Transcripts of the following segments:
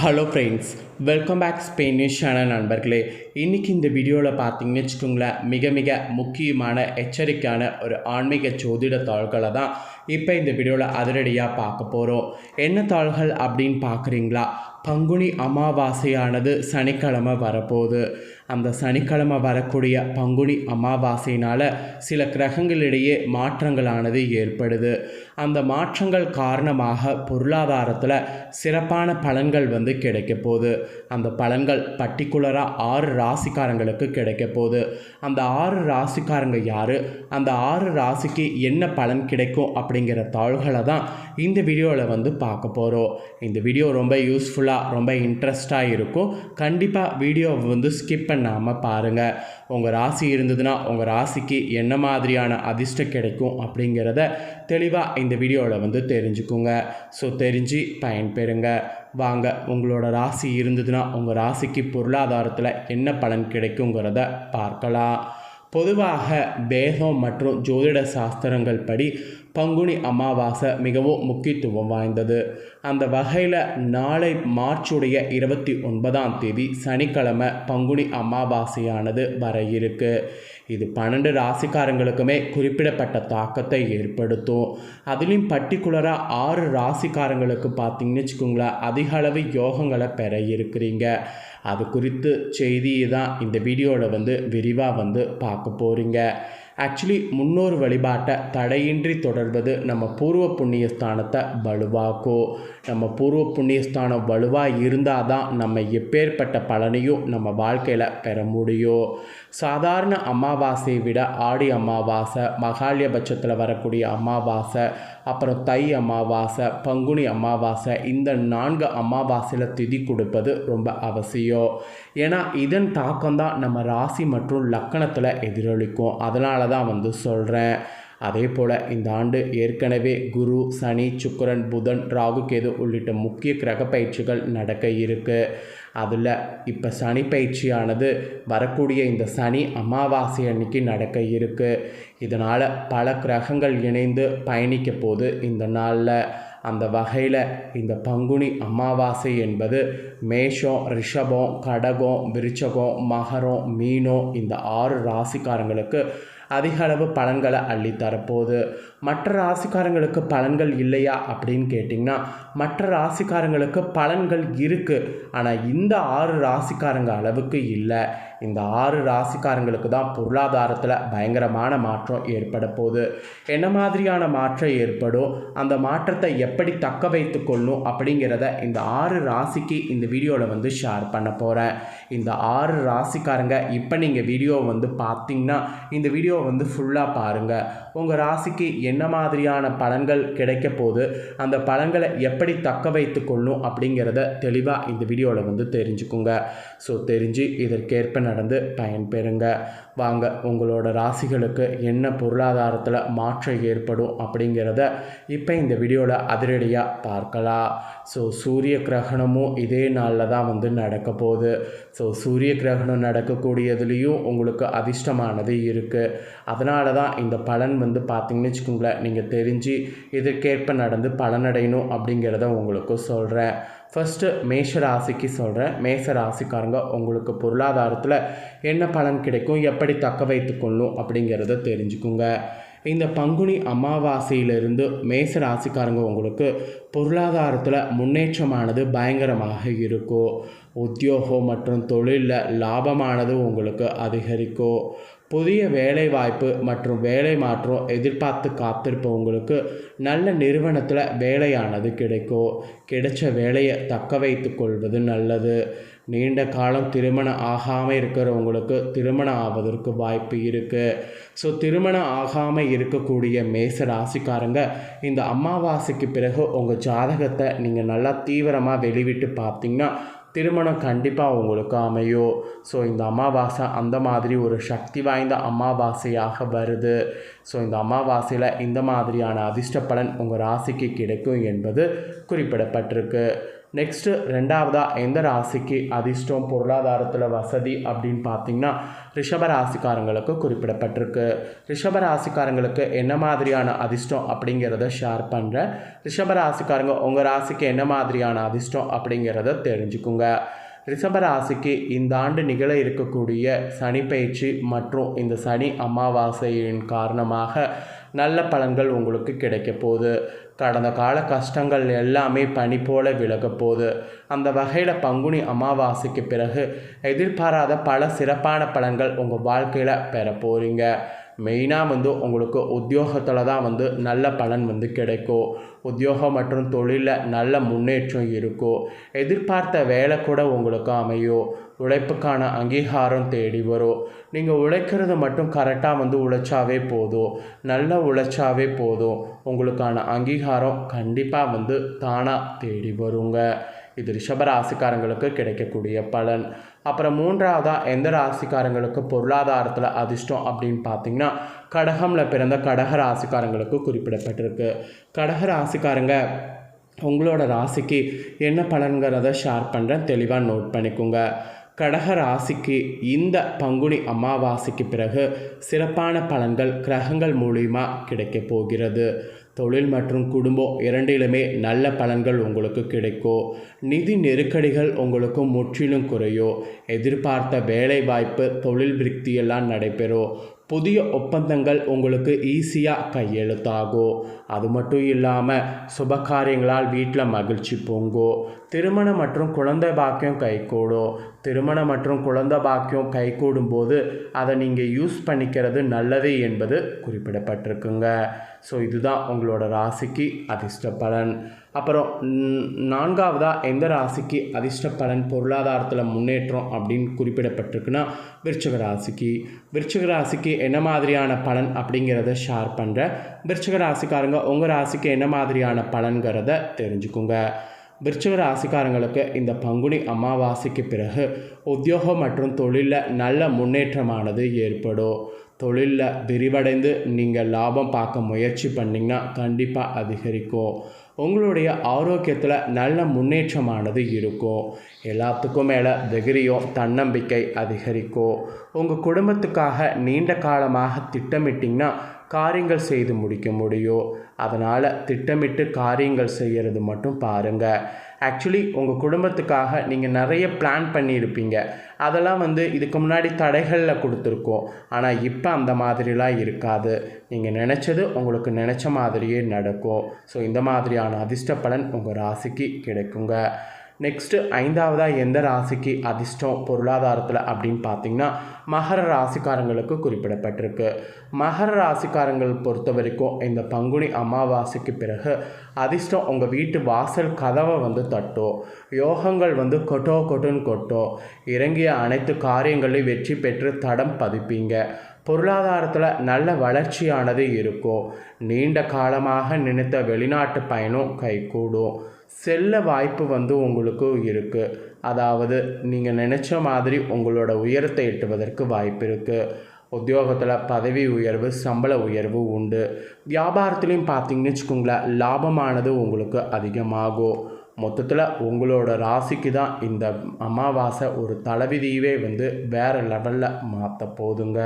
Hello friends welcome back Spain news channel நண்பர்களே. இன்றைக்கி இந்த வீடியோவில் பார்த்தீங்கன்னு வச்சுக்கோங்களேன் மிக மிக முக்கியமான எச்சரிக்கையான ஒரு ஆன்மீக ஜோதிட தாள்களை தான் இப்போ இந்த வீடியோவில் அதிரடியாக பார்க்க போகிறோம் என்ன தாள்கள் அப்படின்னு பார்க்குறீங்களா பங்குனி அமாவாசையானது சனிக்கிழமை வரப்போகுது. அந்த சனிக்கிழமை வரக்கூடிய பங்குனி அமாவாசையினால் சில கிரகங்களிடையே மாற்றங்களானது ஏற்படுது. அந்த மாற்றங்கள் காரணமாக பொருளாதாரத்தில் சிறப்பான பலன்கள் வந்து கிடைக்க போகுது. அந்த பலன்கள் பர்டிகுலராக ஆறு ராசிக்காரங்களுக்கு கிடைக்க போகுது. அந்த ஆறு ராசிக்காரங்க யார்? அந்த ஆறு ராசிக்கு என்ன பலன் கிடைக்கும் அப்படிங்கிற தாள்களை தான் இந்த வீடியோவில் வந்து பார்க்க போகிறோம் இந்த வீடியோ ரொம்ப யூஸ்ஃபுல்லாக ரொம்ப இன்ட்ரெஸ்டாக இருக்கும். கண்டிப்பாக வீடியோவை வந்து ஸ்கிப் பண்ணாமல் பாருங்கள் உங்கள் ராசி இருந்ததுன்னா உங்கள் ராசிக்கு என்ன மாதிரியான அதிர்ஷ்டம் கிடைக்கும் அப்படிங்கிறத தெளிவாக இந்த வீடியோவில் வந்து தெரிஞ்சுக்குங்க. ஸோ தெரிஞ்சு பயன்பெறுங்க. வாங்க உங்களோட ராசி இருந்ததுன்னா உங்கள் ராசிக்கு பொருளாதாரத்தில் என்ன பலன் கிடைக்குங்கிறத பார்க்கலாம். பொதுவாக வேதம் மற்றும் ஜோதிட சாஸ்திரங்கள் படி பங்குனி அமாவாசை மிகவும் முக்கியத்துவம் வாய்ந்தது. அந்த வகையில் நாளை மார்ச்சுடைய இருபத்தி ஒன்பதாம் தேதி சனிக்கிழமை பங்குனி அமாவாசையானது வர இருக்கு. இது பன்னெண்டு ராசிக்காரங்களுக்குமே குறிப்பிடப்பட்ட தாக்கத்தை ஏற்படுத்தும். அதுலேயும் பர்டிகுலராக ஆறு ராசிக்காரங்களுக்கு பார்த்தீங்கன்னு வச்சுக்கோங்களேன் அதிக அளவு யோகங்களை பெற இருக்கிறீங்க. அது குறித்து செய்தியை தான் இந்த வீடியோவில் வந்து விரிவாக வந்து பார்க்க போகிறீங்க ஆக்சுவலி முன்னோர் வழிபாட்டை தடையின்றி தொடர்வது நம்ம பூர்வ புண்ணிய ஸ்தானத்தை வலுவாக்கும் நம்ம பூர்வ புண்ணிய ஸ்தானம் வலுவாக இருந்தால் தான் நம்ம எப்பேற்பட்ட பலனையும் நம்ம வாழ்க்கையில் பெற முடியும் சாதாரண அமாவாசையை விட ஆடி அமாவாசை மகாலியபட்சத்தில் வரக்கூடிய அமாவாசை அப்புறம் தை அமாவாசை பங்குனி அமாவாசை இந்த நான்கு அமாவாசையில் திதி கொடுப்பது ரொம்ப அவசியம். ஏன்னா இதன் தாக்கம் தான் நம்ம ராசி மற்றும் லக்கணத்தில் எதிரொலிக்கும். அதனால தான் வந்து சொல்கிறேன் அதே போல் இந்த ஆண்டு ஏற்கனவே குரு சனி சுக்கரன் புதன் ராகு கேது உள்ளிட்ட முக்கிய கிரக பயிற்சிகள் நடக்க இருக்குது அதில் இப்போ சனி பயிற்சியானது வரக்கூடிய இந்த சனி அமாவாசை அன்னைக்கு நடக்க இருக்குது இதனால் பல கிரகங்கள் இணைந்து பயணிக்க போது இந்த நாளில் அந்த வகையில் இந்த பங்குனி அமாவாசை என்பது மேஷம் ரிஷபம் கடகம் விருச்சகம் மகரம் மீனம் இந்த ஆறு ராசிக்காரங்களுக்கு அதிக அளவு பலன்களை அள்ளி தரப்போகுது மற்ற ராசிக்காரங்களுக்கு பலன்கள் இல்லையா அப்படின்னு கேட்டிங்கன்னா மற்ற ராசிக்காரங்களுக்கு பலன்கள் இருக்குது ஆனால் இந்த ஆறு ராசிக்காரங்க அளவுக்கு இல்லை. இந்த ஆறு ராசிக்காரங்களுக்கு தான் பொருளாதாரத்தில் பயங்கரமான மாற்றம் ஏற்பட போகுது. என்ன மாதிரியான மாற்றம் ஏற்படும்? அந்த மாற்றத்தை எப்படி தக்க வைத்து கொள்ளும்? அப்படிங்கிறத இந்த ஆறு ராசிக்கு இந்த வீடியோவில் வந்து ஷேர் பண்ண போகிறேன் இந்த ஆறு ராசிக்காரங்க இப்போ நீங்கள் வீடியோ வந்து பார்த்தீங்கன்னா இந்த வீடியோ வந்து ஃபுல்லாக பாருங்கள் உங்கள் ராசிக்கு என்ன மாதிரியான பலன்கள் கிடைக்க போது அந்த பலன்களை எப்படி தக்க வைத்து கொள்ளணும் அப்படிங்கிறத தெளிவாக இந்த வீடியோவில் வந்து தெரிஞ்சுக்குங்க. ஸோ தெரிஞ்சு இதற்கேற்ப நடந்து பயன்பெறுங்க. வாங்க. உங்களோட ராசிகளுக்கு என்ன பொருளாதாரத்தில் மாற்றம் ஏற்படும் அப்படிங்கிறத இப்போ இந்த வீடியோவில் அதிரடியாக பார்க்கலாம். ஸோ சூரிய கிரகணமும் இதே நாளில் தான் வந்து நடக்க போகுது. ஸோ சூரிய கிரகணம் நடக்கக்கூடியதுலேயும் உங்களுக்கு அதிர்ஷ்டமானது இருக்குது அதனால தான் இந்த பலன் வந்து பார்த்திங்கன்னு வச்சுக்கோங்களேன் நீங்கள் தெரிஞ்சு இதற்கேற்ப நடந்து பலனடையணும் அப்படிங்கிறத உங்களுக்கு சொல்கிறேன் ஃபஸ்ட்டு மேஷ ராசிக்கு சொல்கிறேன் மேஷ ராசிக்காரங்க உங்களுக்கு பொருளாதாரத்தில் என்ன பலன் கிடைக்கும் எப்படி தக்க வைத்துக்கொள்ளும் அப்படிங்கிறத தெரிஞ்சுக்குங்க. இந்த பங்குனி அமாவாசையிலிருந்து மேச ராசிக்காரங்க உங்களுக்கு பொருளாதாரத்தில் முன்னேற்றமானது பயங்கரமாக இருக்கும். உத்தியோகம் மற்றும் தொழிலில் லாபமானது உங்களுக்கு அதிகரிக்கும். புதிய வேலை வாய்ப்பு மற்றும் வேலை மாற்றம் எதிர்பார்த்து காத்திருப்பவங்களுக்கு நல்ல நிறுவனத்தில் வேலையானது கிடைக்கும் கிடைச்ச வேலையை தக்க வைத்து கொள்வது நல்லது. நீண்ட காலம் திருமணம் ஆகாமல் இருக்கிறவங்களுக்கு திருமணம் ஆவதற்கு வாய்ப்பு இருக்குது ஸோ திருமணம் ஆகாமல் இருக்கக்கூடிய மேச ராசிக்காரங்க இந்த அமாவாசைக்கு பிறகு உங்கள் ஜாதகத்தை நீங்கள் நல்லா தீவிரமாக வெளிவிட்டு பார்த்தீங்கன்னா திருமணம் கண்டிப்பாக உங்களுக்கு அமையும் ஸோ இந்த அமாவாசை அந்த மாதிரி ஒரு சக்தி வாய்ந்த அமாவாசையாக வருது. ஸோ இந்த அமாவாசையில் இந்த மாதிரியான அதிர்ஷ்ட பலன் உங்கள் ராசிக்கு கிடைக்கும் என்பது குறிப்பிடப்பட்டிருக்கு. நெக்ஸ்ட்டு ரெண்டாவதாக எந்த ராசிக்கு அதிர்ஷ்டம் பொருளாதாரத்தில் வசதி அப்படின்னு பார்த்தீங்கன்னா ரிஷப ராசிக்காரங்களுக்கு குறிப்பிடப்பட்டிருக்கு. ரிஷப ராசிக்காரங்களுக்கு என்ன மாதிரியான அதிர்ஷ்டம் அப்படிங்கிறத ஷேர் பண்ணுறேன் ரிஷப ராசிக்காரங்க உங்கள் ராசிக்கு என்ன மாதிரியான அதிர்ஷ்டம் அப்படிங்கிறத தெரிஞ்சுக்குங்க. ரிஷபராசிக்கு இந்த ஆண்டு நிகழ இருக்கக்கூடிய சனி பயிற்சி மற்றும் இந்த சனி அமாவாசையின் காரணமாக நல்ல பலன்கள் உங்களுக்கு கிடைக்க போகுது. கடந்த கால கஷ்டங்கள் எல்லாமே பனி போல விலக போகுது. அந்த வகையில் பங்குனி அமாவாசைக்கு பிறகு எதிர்பாராத பல சிறப்பான பலன்கள் உங்கள் வாழ்க்கையில் பெற போகிறீங்க மெயினாக வந்து உங்களுக்கு உத்தியோகத்தில் தான் வந்து நல்ல பலன் வந்து கிடைக்கும். உத்தியோகம் மற்றும் தொழிலில் நல்ல முன்னேற்றம் இருக்கும். எதிர்பார்த்த வேலை கூட உங்களுக்கு அமையும். உழைப்புக்கான அங்கீகாரம் தேடி வரும் நீங்கள் உழைக்கிறது மட்டும் கரெக்டாக வந்து உழைச்சாவே போதும் நல்ல உழைச்சாவே போதும் உங்களுக்கான அங்கீகாரம் கண்டிப்பாக வந்து தானாக தேடி வருங்க. இது ரிஷபராசிக்காரங்களுக்கு கிடைக்கக்கூடிய பலன். அப்புறம் மூன்றாவதாக எந்த ராசிக்காரங்களுக்கு பொருளாதாரத்தில் அதிர்ஷ்டம் அப்படின்னு பார்த்தீங்கன்னா கடகமில் பிறந்த கடக ராசிக்காரங்களுக்கு குறிப்பிடப்பட்டிருக்கு. கடக ராசிக்காரங்க உங்களோட ராசிக்கு என்ன பலன்கிறத ஷேர் பண்ணுறேன் தெளிவாக நோட் பண்ணிக்கோங்க. கடக ராசிக்கு இந்த பங்குனி அமாவாசைக்கு பிறகு சிறப்பான பலன்கள் கிரகங்கள் மூலியமாக கிடைக்கப் போகிறது. தொழில் மற்றும் குடும்பம் இரண்டிலுமே நல்ல பலன்கள் உங்களுக்கு கிடைக்கும். நிதி நெருக்கடிகள் உங்களுக்கு முற்றிலும் குறையும். எதிர்பார்த்த வேலை வாய்ப்பு தொழில் விருத்தியெல்லாம் நடைபெறும். புதிய ஒப்பந்தங்கள் உங்களுக்கு ஈஸியாக கையெழுத்தாகும் அது மட்டும் இல்லாமல் சுப காரியங்களால் வீட்டில் மகிழ்ச்சி பொங்கும் திருமணம் மற்றும் குழந்தை பாக்கியம் கைகூடும் திருமணம் மற்றும் குழந்தை பாக்கியம் கைகூடும் போது அதை நீங்கள் யூஸ் பண்ணிக்கிறது நல்லது என்பது குறிப்பிடப்பட்டிருக்குங்க. ஸோ இதுதான் உங்களோட ராசிக்கு அதிர்ஷ்ட பலன். அப்புறம் நான்காவதாக எந்த ராசிக்கு அதிர்ஷ்ட பலன் பொருளாதாரத்தில் முன்னேற்றம் அப்படின்னு குறிப்பிடப்பட்டிருக்குன்னா விருச்சக ராசிக்கு. விருச்சக ராசிக்கு என்ன மாதிரியான பலன் அப்படிங்கிறத ஷேர் பண்ணுறேன் விருச்சக ராசிக்காரங்க உங்கள் ராசிக்கு என்ன மாதிரியான பலன்கிறத தெரிஞ்சுக்குங்க. விருச்சிக ராசிக்காரங்களுக்கு இந்த பங்குனி அமாவாசைக்கு பிறகு உத்தியோகம் மற்றும் தொழிலில் நல்ல முன்னேற்றமானது ஏற்படும். தொழிலில் விரிவடைந்து நீங்கள் லாபம் பார்க்க முயற்சி பண்ணிங்கன்னா கண்டிப்பாக அதிகரிக்கும். உங்களுடைய ஆரோக்கியத்தில் நல்ல முன்னேற்றமானது இருக்கும். எல்லாத்துக்கும் மேலே தைரியம் தன்னம்பிக்கை அதிகரிக்கும். உங்கள் குடும்பத்துக்காக நீண்ட காலமாக திட்டமிட்டிங்கன்னா காரியங்கள் செய்து முடிக்க முடியும். அதனால் திட்டமிட்டு காரியங்கள் செய்கிறது மட்டும் பாருங்கள் ஆக்சுவலி உங்கள் குடும்பத்துக்காக நீங்கள் நிறைய பிளான் பண்ணியிருப்பீங்க. அதெல்லாம் வந்து இதுக்கு முன்னாடி தடைகளில் கொடுத்துருக்கோம். ஆனால் இப்போ அந்த மாதிரிலாம் இருக்காது. நீங்கள் நினச்சது உங்களுக்கு நினச்ச மாதிரியே நடக்கும். ஸோ இந்த மாதிரியான அதிர்ஷ்ட பலன் உங்கள் ராசிக்கு கிடைக்குங்க. நெக்ஸ்ட்டு ஐந்தாவதாக எந்த ராசிக்கு அதிர்ஷ்டம் பொருளாதாரத்தில் அப்படின்னு பார்த்தீங்கன்னா மகர ராசிக்காரங்களுக்கு குறிப்பிடப்பட்டிருக்கு. மகர ராசிக்காரங்கள் பொறுத்த வரைக்கும் இந்த பங்குனி அமாவாசைக்கு பிறகு அதிர்ஷ்டம் உங்கள் வீட்டு வாசல் கதவை வந்து தட்டும் யோகங்கள் வந்து கொட்டோ கொட்டுன்னு கொட்டும் இறங்கிய அனைத்து காரியங்களையும் வெற்றி பெற்று தடம் பதிப்பீங்க. பொருளாதாரத்தில் நல்ல வளர்ச்சியானது இருக்கும் நீண்ட காலமாக நினைத்த வெளிநாட்டு பயணம் கைகூடும். செல்ல வாய்ப்பு வந்து உங்களுக்கு இருக்குது அதாவது நீங்கள் நினச்ச மாதிரி உங்களோட உயரத்தை எட்டுவதற்கு வாய்ப்பு இருக்குது உத்தியோகத்தில் பதவி உயர்வு சம்பள உயர்வு உண்டு. வியாபாரத்துலேயும் பார்த்தீங்கன்னு வச்சுக்கோங்களேன் லாபமானது உங்களுக்கு அதிகமாகும். மொத்தத்தில் உங்களோட ராசிக்கு தான் இந்த அமாவாசை ஒரு தலைவிதியவே வந்து வேறு லெவலில் மாற்ற போதுங்க.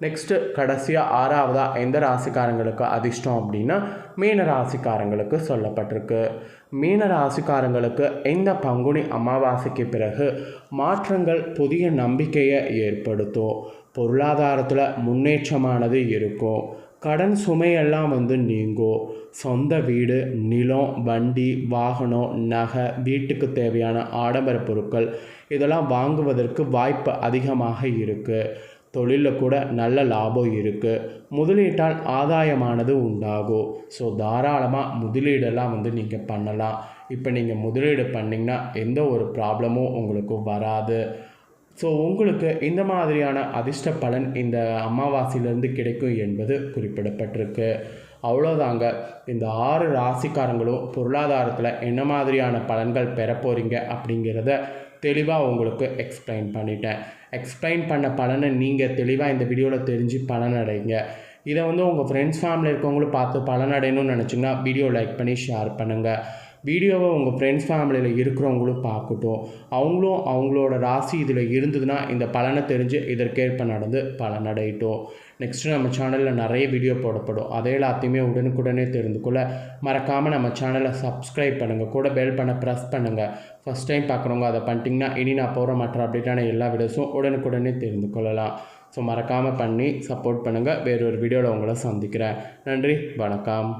நெக்ஸ்ட்டு கடைசியாக ஆறாவதாக எந்த ராசிக்காரங்களுக்கு அதிர்ஷ்டம் அப்படின்னா மீன ராசிக்காரங்களுக்கு சொல்லப்பட்டிருக்கு. மீன ராசிக்காரங்களுக்கு இந்த பங்குனி அமாவாசைக்கு பிறகு மாற்றங்கள் புதிய நம்பிக்கையை ஏற்படுத்தும். பொருளாதாரத்தில் முன்னேற்றமானது இருக்கும் கடன் சுமையெல்லாம் வந்து நீங்கும் சொந்த வீடு நிலம் வண்டி வாகனம் நகை வீட்டுக்கு தேவையான ஆடம்பர பொருட்கள் இதெல்லாம் வாங்குவதற்கு வாய்ப்பு அதிகமாக இருக்குது தொழிலில் கூட நல்ல லாபம் இருக்குது முதலீட்டால் ஆதாயமானது உண்டாகும் ஸோ தாராளமாக முதலீடெல்லாம் வந்து நீங்கள் பண்ணலாம். இப்போ நீங்கள் முதலீடு பண்ணிங்கன்னா எந்த ஒரு ப்ராப்ளமும் உங்களுக்கு வராது. ஸோ உங்களுக்கு இந்த மாதிரியான அதிர்ஷ்ட பலன் இந்த அமாவாசையிலேருந்து கிடைக்கும் என்பது குறிப்பிடப்பட்டிருக்கு. அவ்வளோதாங்க இந்த ஆறு ராசிக்காரங்களும் பொருளாதாரத்தில் என்ன மாதிரியான பலன்கள் பெற போகிறீங்க அப்படிங்கிறத தெளிவாக உங்களுக்கு எக்ஸ்பிளைன் பண்ணிட்டேன். எக்ஸ்பிளைன் பண்ண பலனை நீங்கள் தெளிவாக இந்த வீடியோவில் தெரிஞ்சு பலனடைங்க. இதை வந்து உங்கள் ஃப்ரெண்ட்ஸ் ஃபேமிலி இருக்கவங்களும் பார்த்து பலனடையணும்னு நினச்சிங்கன்னா வீடியோ லைக் பண்ணி ஷேர் பண்ணுங்கள் வீடியோவை உங்கள் ஃப்ரெண்ட்ஸ் ஃபேமிலியில் இருக்கிறவங்களும் பார்க்கட்டும். அவங்களும் அவங்களோட ராசி இதில் இருந்ததுன்னா இந்த பலனை தெரிஞ்சு இதற்கேற்ப நடந்து பலனடையட்டும். நெக்ஸ்ட்டு நம்ம சேனலில் நிறைய வீடியோ போடப்படும். அதே எல்லாத்தையுமே உடனுக்குடனே தெரிந்து கொள்ள மறக்காமல் நம்ம சேனலை சப்ஸ்கிரைப் பண்ணுங்கள் கூட பெல் பண்ண ப்ரெஸ் பண்ணுங்கள் ஃபஸ்ட் டைம் பார்க்குறவங்க அதை பண்ணிட்டிங்கன்னா இனி நான் போகிற மற்ற அப்டேட்டான எல்லா வீடியோஸும் உடனுக்குடனே தெரிந்து கொள்ளலாம். ஸோ மறக்காமல் பண்ணி சப்போர்ட் பண்ணுங்கள் வேறொரு வீடியோவில் உங்களை சந்திக்கிறேன். நன்றி வணக்கம்.